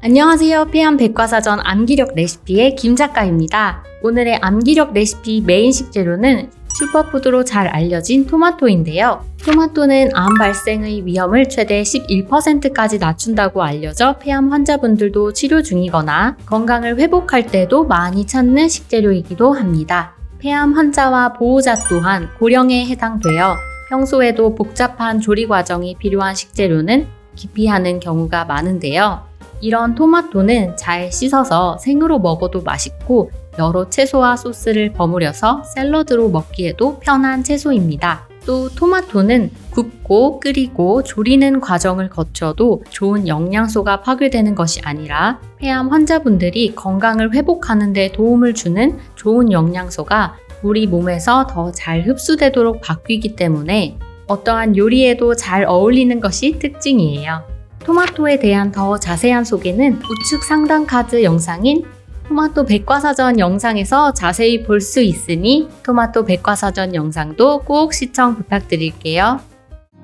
안녕하세요. 폐암 백과사전 암기력 레시피의 김 작가입니다. 오늘의 암기력 레시피 메인 식재료는 슈퍼푸드로 잘 알려진 토마토인데요. 토마토는 암 발생의 위험을 최대 11%까지 낮춘다고 알려져 폐암 환자분들도 치료 중이거나 건강을 회복할 때도 많이 찾는 식재료이기도 합니다. 폐암 환자와 보호자 또한 고령에 해당되어 평소에도 복잡한 조리 과정이 필요한 식재료는 기피하는 경우가 많은데요. 이런 토마토는 잘 씻어서 생으로 먹어도 맛있고 여러 채소와 소스를 버무려서 샐러드로 먹기에도 편한 채소입니다. 또 토마토는 굽고 끓이고 조리는 과정을 거쳐도 좋은 영양소가 파괴되는 것이 아니라 폐암 환자분들이 건강을 회복하는 데 도움을 주는 좋은 영양소가 우리 몸에서 더 잘 흡수되도록 바뀌기 때문에 어떠한 요리에도 잘 어울리는 것이 특징이에요. 토마토에 대한 더 자세한 소개는 우측 상단 카드 영상인 토마토 백과사전 영상에서 자세히 볼 수 있으니 토마토 백과사전 영상도 꼭 시청 부탁드릴게요.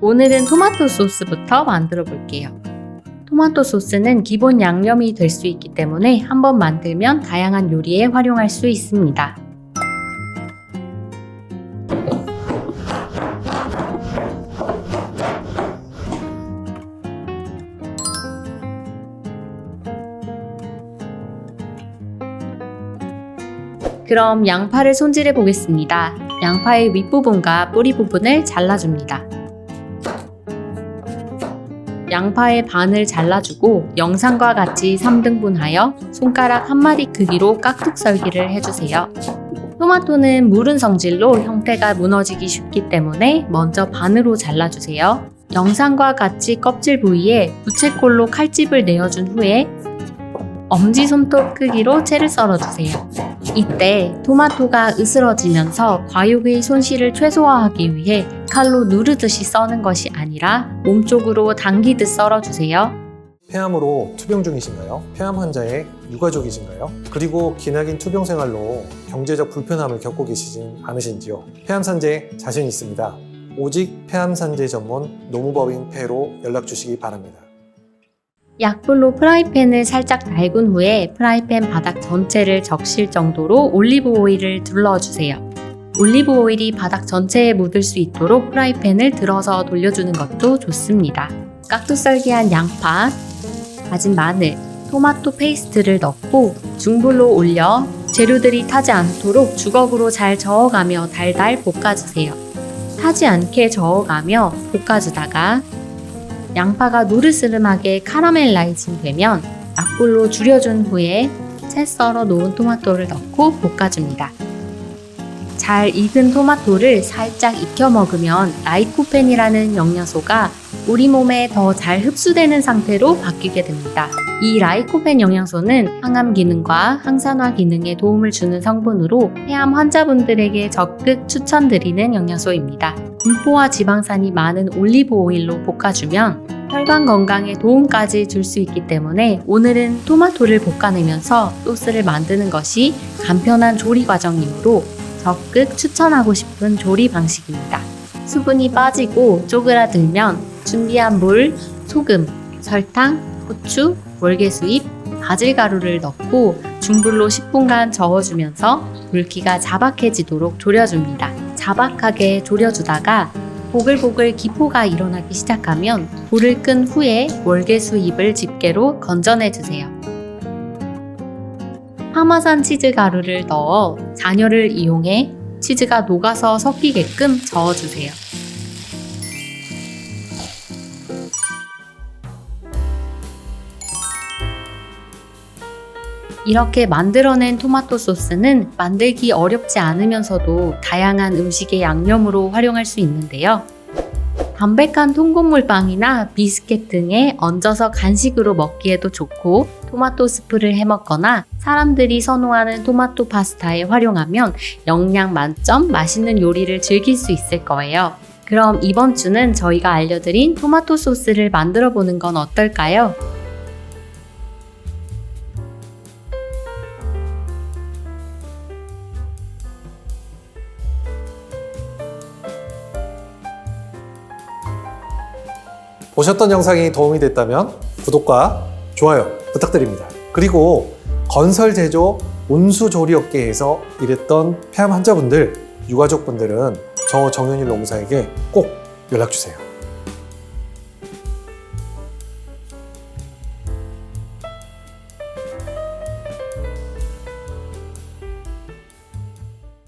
오늘은 토마토 소스부터 만들어 볼게요. 토마토 소스는 기본 양념이 될 수 있기 때문에 한번 만들면 다양한 요리에 활용할 수 있습니다. 그럼 양파를 손질해 보겠습니다. 양파의 윗부분과 뿌리 부분을 잘라줍니다. 양파의 반을 잘라주고 영상과 같이 3등분하여 손가락 한 마디 크기로 깍둑 썰기를 해주세요. 토마토는 무른 성질로 형태가 무너지기 쉽기 때문에 먼저 반으로 잘라주세요. 영상과 같이 껍질 부위에 부채꼴로 칼집을 내어준 후에 엄지손톱 크기로 채를 썰어주세요. 이때 토마토가 으스러지면서 과육의 손실을 최소화하기 위해 칼로 누르듯이 써는 것이 아니라 몸쪽으로 당기듯 썰어주세요. 폐암으로 투병 중이신가요? 폐암 환자의 유가족이신가요? 그리고 기나긴 투병 생활로 경제적 불편함을 겪고 계시진 않으신지요? 폐암 산재 자신 있습니다. 오직 폐암 산재 전문 노무법인 폐로 연락 주시기 바랍니다. 약불로 프라이팬을 살짝 달군 후에 프라이팬 바닥 전체를 적실 정도로 올리브 오일을 둘러주세요. 올리브 오일이 바닥 전체에 묻을 수 있도록 프라이팬을 들어서 돌려주는 것도 좋습니다. 깍두썰기한 양파, 다진 마늘, 토마토 페이스트를 넣고 중불로 올려 재료들이 타지 않도록 주걱으로 잘 저어가며 달달 볶아주세요. 타지 않게 저어가며 볶아주다가 양파가 노르스름하게 카라멜라이징 되면 약불로 줄여준 후에 채 썰어 놓은 토마토를 넣고 볶아줍니다. 잘 익은 토마토를 살짝 익혀 먹으면 라이코펜이라는 영양소가 우리 몸에 더 잘 흡수되는 상태로 바뀌게 됩니다. 이 라이코펜 영양소는 항암 기능과 항산화 기능에 도움을 주는 성분으로 폐암 환자분들에게 적극 추천드리는 영양소입니다. 분포와 지방산이 많은 올리브 오일로 볶아주면 혈관 건강에 도움까지 줄 수 있기 때문에 오늘은 토마토를 볶아내면서 소스를 만드는 것이 간편한 조리 과정이므로 적극 추천하고 싶은 조리 방식입니다. 수분이 빠지고 쪼그라들면 준비한 물, 소금, 설탕, 후추, 월계수잎, 바질가루를 넣고 중불로 10분간 저어주면서 물기가 자박해지도록 졸여줍니다. 자박하게 졸여주다가 보글보글 기포가 일어나기 시작하면 불을 끈 후에 월계수 잎을 집게로 건져내주세요. 파마산 치즈 가루를 넣어 잔여를 이용해 치즈가 녹아서 섞이게끔 저어주세요. 이렇게 만들어낸 토마토 소스는 만들기 어렵지 않으면서도 다양한 음식의 양념으로 활용할 수 있는데요. 담백한 통곡물 빵이나 비스켓 등에 얹어서 간식으로 먹기에도 좋고 토마토 스프를 해 먹거나 사람들이 선호하는 토마토 파스타에 활용하면 영양 만점 맛있는 요리를 즐길 수 있을 거예요. 그럼 이번 주는 저희가 알려드린 토마토 소스를 만들어 보는 건 어떨까요? 보셨던 영상이 도움이 됐다면 구독과 좋아요 부탁드립니다. 그리고 건설 제조 온수 조리 업계에서 일했던 폐암 환자분들, 유가족분들은 저 정현일 노무사에게 꼭 연락 주세요.